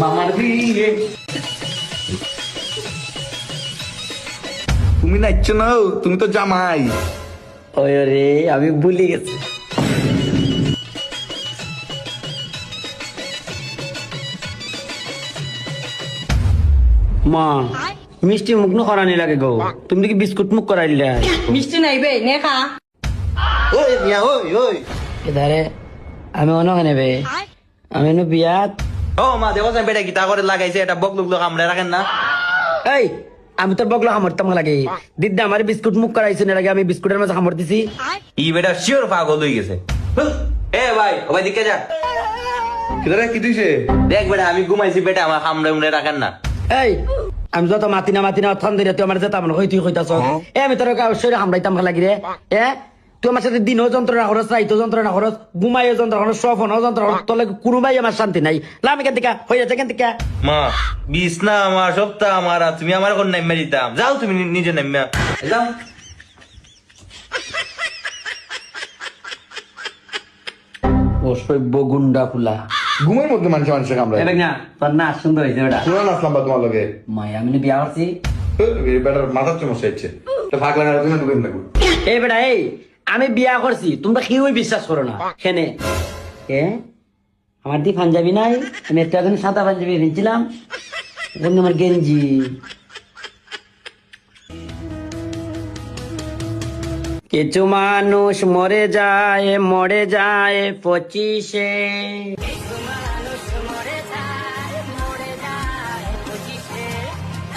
মামার বিয়ে। তুমি নাচছ না তুমি তো জামাই। ওই রে আমি ভুলে গেছি। মা মিষ্টি মুখ নো করানি লাগে গো। তুমি কি বিস্কুট মুখ করাই দিলে মিষ্টি নাই বে নে খা। ওই মিয়া ওই ওই। এধারে আমি অনকে নেবে আমি এনে বিয়াত ও মা দেখো বেটা গীতা করে লাগাইছে এটা বক লুক আমরা রাখেন না। এই আমি তোর বগলা হামরতাম লাগে। দিদি আমার বিস্কুট মুখ করাইছে না লাগে আমি বিস্কুটের মাঝে হামর দিছি। ই বেটা শিওর পাগল হয়ে গেছে। এ ভাই ও ভাই দিকে যা। কিদারে কি দিছে? দেখ বেটা আমি ঘুমাইছি বেটা আমার হামড়ে উমড়ে রাখেন না। এই আমি যত মাতি না মাতি না দিলে তুই আমার যেতাম হই তুই হইতাছ এ আমি তোর হামড়াইতাম লাগি রে। এ তুই আমার সাথে দিনও যন্ত্রণা খরচ রাইতো যন্ত্রণা খরচ ঘুমাইও যন্ত্রণা খরচ সফন যন্ত্রণা খরচ তোলে কোনোবাই আমার শান্তি নাই। লামি কেন থেকে হয়ে যাচ্ছে কেন থেকে মা বিষ না আমার সপ্তাহ আমার আর তুমি আমার কোন নাইমা দিতাম যাও তুমি নি- নিজে নাইমা যাও। অসভ্য গুন্ডা ফুলা। ঘুমের মধ্যে মানুষ মানুষের কামড়ায়। এবার না তোর না সুন্দর হয়েছে বেটা। শুনো না আসলাম বা তোমার লগে। মাই আমি বিয়া করছি। বেটার মাথার হচ্ছে তো ভাগলা না তুমি ঢুকেন থাকো এই বেটা এই। আমি বিয়া করছি, তোমরা কেউই বিশ্বাস করো না। খেনে আমার দি পাঞ্জাবি নাই, আমি একটা এখন সাদা পাঞ্জাবি কিনছিলাম আমার গেঞ্জি। কিছু মানুষ মরে যায় মরে যায় পঁচিশে।